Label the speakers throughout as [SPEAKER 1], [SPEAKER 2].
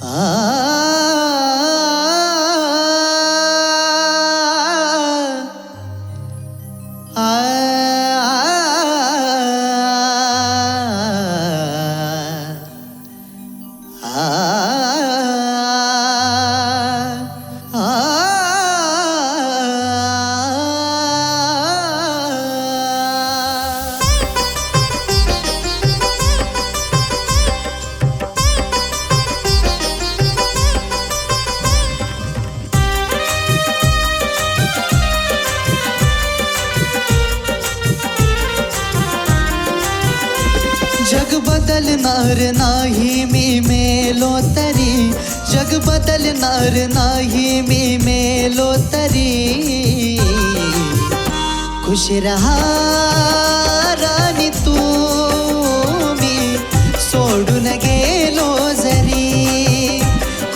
[SPEAKER 1] Ah जग बदलणार नाही मी मेलो तरी. जग बदलणार नाही मी मेलो तरी. खुश रहा राणी तू मी. सोडून गेलो जरी.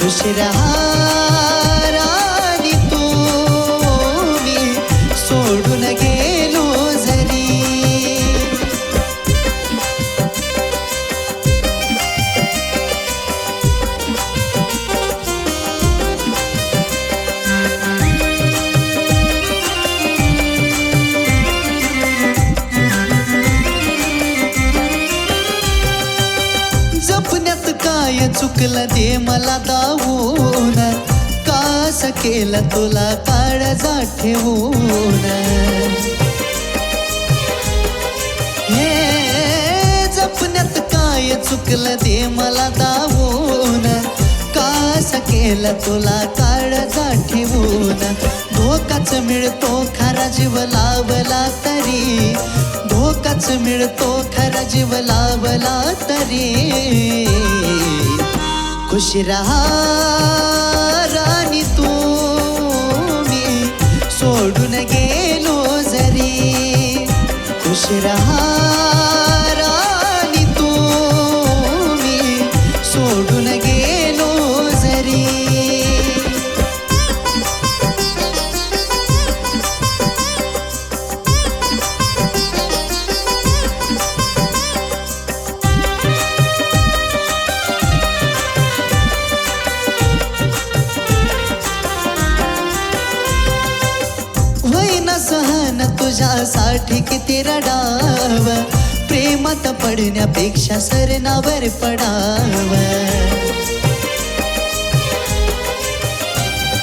[SPEAKER 1] खुश रहा काय चुकलं दे मला दावून? कास केलं तुला काळजा ठेवून? हे जपण्यात काय चुकलं दे मला दावून? कास केलं तुला काळजा ठेवून? धोकाच मिळतो खरा जीव लावला तरी. धोकाच मिळतो खरा जीव लावला तरी. खुश रहा राणी तू मी सोडून गेलो जरी. खुश रहा तुझ्यासाठी किती रडाव? प्रेमात पडण्यापेक्षा सरणावर पडाव.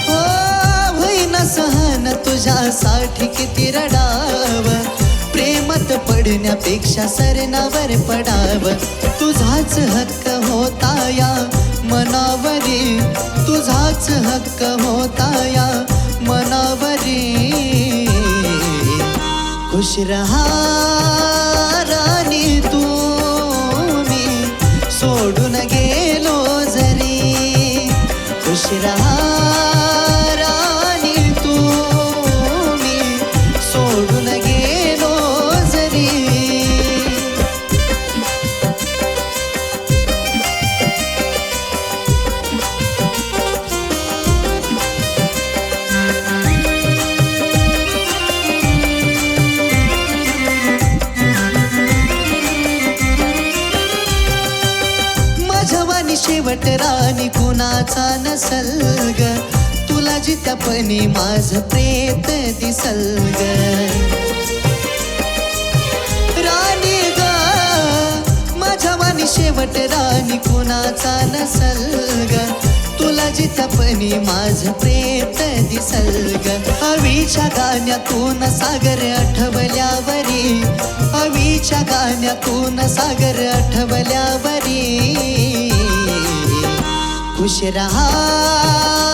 [SPEAKER 1] हो सहन तुझ्यासाठी किती रडाव? प्रेमात पडण्यापेक्षा सरणावर पडाव. तुझाच हक्क होता या मनावरी. तुझाच हक्क होता या मनावरी. खुश रहा। शेवट राणी कुणाचा नसल ग तुला जितपणी माझ प्रेत दिसल ग राणी ग माझ्या वाणी शेवट राणी कुणाचा नसल ग तुला जितपणी माझ प्रेत दिसल ग हवीच्या गाण्यातून सागर आठवल्यावरी हवीच्या गाण्यातून सागर आठवल्यावरी. खुश रहा।